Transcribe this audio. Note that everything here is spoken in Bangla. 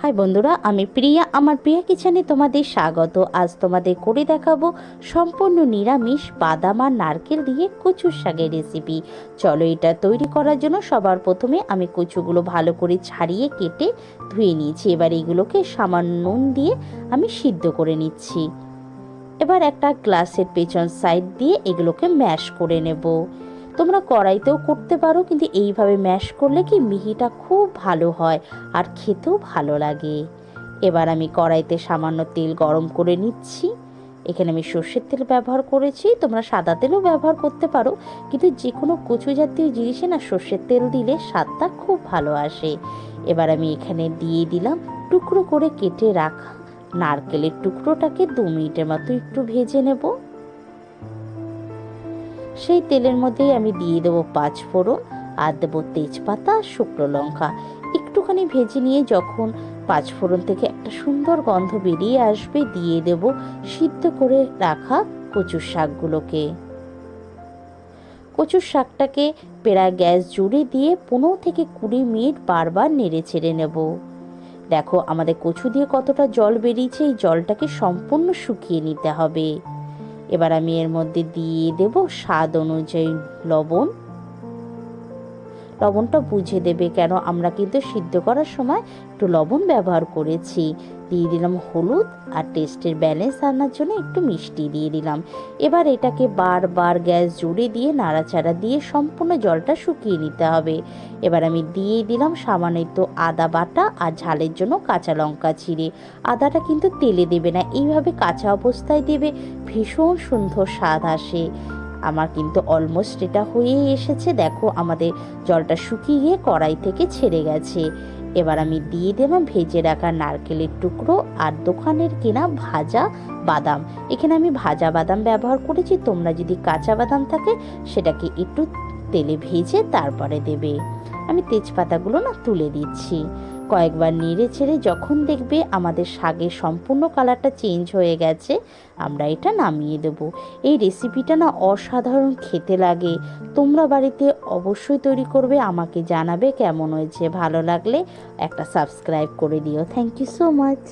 হাই বন্ধুরা, আমি প্রিয়া। আমার প্রিয়া কিচেনে তোমাদের স্বাগত। আজ তোমাদের করে দেখাবো সম্পূর্ণ নিরামিষ বাদাম আর নারকেল দিয়ে কচুর শাকের রেসিপি চলো এটা তৈরি করার জন্য সবার প্রথমে আমি কচুগুলো ভালো করে ছাড়িয়ে কেটে ধুয়ে নিয়েছি। এবার এগুলোকে সামান্য নুন দিয়ে আমি সিদ্ধ করে নিচ্ছি। এবার একটা গ্লাসের পেছন সাইড দিয়ে এগুলোকে ম্যাশ করে নেব। তোমরা কড়াইতেও করতে পারো, কিন্তু এইভাবে ম্যাশ করলে কি মিহিটা খুব ভালো হয় আর খেতেও ভালো লাগে। এবার আমি কড়াইতে সামান্য তেল গরম করে নিচ্ছি। এখানে আমি সর্ষের তেল ব্যবহার করেছি, তোমরা সাদা তেলও ব্যবহার করতে পারো, কিন্তু যে কোনো কচু জাতীয় জিনিসে না সর্ষের তেল দিলে স্বাদটা খুব ভালো আসে। এবার আমি এখানে দিয়ে দিলাম টুকরো করে কেটে রাখা নারকেলের টুকরোটাকে দু মিনিটের মতো একটু ভেজে নেব। সেই তেলের মধ্যেই আমি দিয়ে দেবো পাঁচ ফোড়ন, আর দেবো তেজপাতা, শুকনো লঙ্কা। একটুখানি ভেজে নিয়ে যখন পাঁচ ফোড়ন থেকে একটা সুন্দর গন্ধ বেরিয়ে আসবে, দিয়ে দেব সিদ্ধ করে রাখা কচুর শাকগুলোকে। কচুর শাকটাকে পেড়া গ্যাস জুড়ে দিয়ে পনেরো থেকে কুড়ি মিনিট বারবার নেড়ে ছেড়ে নেব। দেখো, আমাদের কচু দিয়ে কতটা জল বেরিয়েছে, এই জলটাকে সম্পূর্ণ শুকিয়ে নিতে হবে। এবার আমি এর মধ্যে দিয়ে দেব স্বাদ অনুযায়ী লবণ। লবণটা বুঝে দেবে কেন আমরা কিন্তু সিদ্ধ করার সময় একটু লবণ ব্যবহার করেছি। দিয়ে দিলাম হলুদ আর টেস্টের ব্যালেন্স আনার জন্য একটু মিষ্টি দিয়ে দিলাম। এবার এটাকে বারবার গ্যাস জুড়ে দিয়ে নাড়াচাড়া দিয়ে সম্পূর্ণ জলটা শুকিয়ে নিতে হবে। এবার আমি দিয়ে দিলাম সামান্য একটু আদা বাটা আর ঝালের জন্য কাঁচা লঙ্কা চিড়ে আদাটা কিন্তু তেলে দেবে না, এইভাবে কাঁচা অবস্থায় দেবে। ভীষণ সুন্দর স্বাদ আসে। আমার কিন্তু অলমোস্ট এটা হয়েই এসেছে। দেখো, আমাদের জলটা শুকিয়ে গিয়ে কড়াই থেকে ছেড়ে গেছে। এবার আমি দিয়ে দিলাম ভেজে রাখা নারকেলের টুকরো আর দোকানের কেনা ভাজা বাদাম। এখানে আমি ভাজা বাদাম ব্যবহার করেছি। তোমরা যদি কাঁচা বাদাম থাকে, সেটাকে একটু তেলে ভেজে তারপরে দেবে। আমি তেজপাতাগুলো না তুলে দিচ্ছি। কয়েকবার নেড়ে ছেড়ে যখন দেখবে আমাদের শাকের সম্পূর্ণ কালারটা চেঞ্জ হয়ে গেছে, আমরা এটা নামিয়ে দেব। এই রেসিপিটা না অসাধারণ খেতে লাগে। তোমরা বাড়িতে অবশ্যই তৈরি করবে, আমাকে জানাবে কেমন হয়েছে, ভালো লাগলে একটা সাবস্ক্রাইব করে দিও। Thank you so much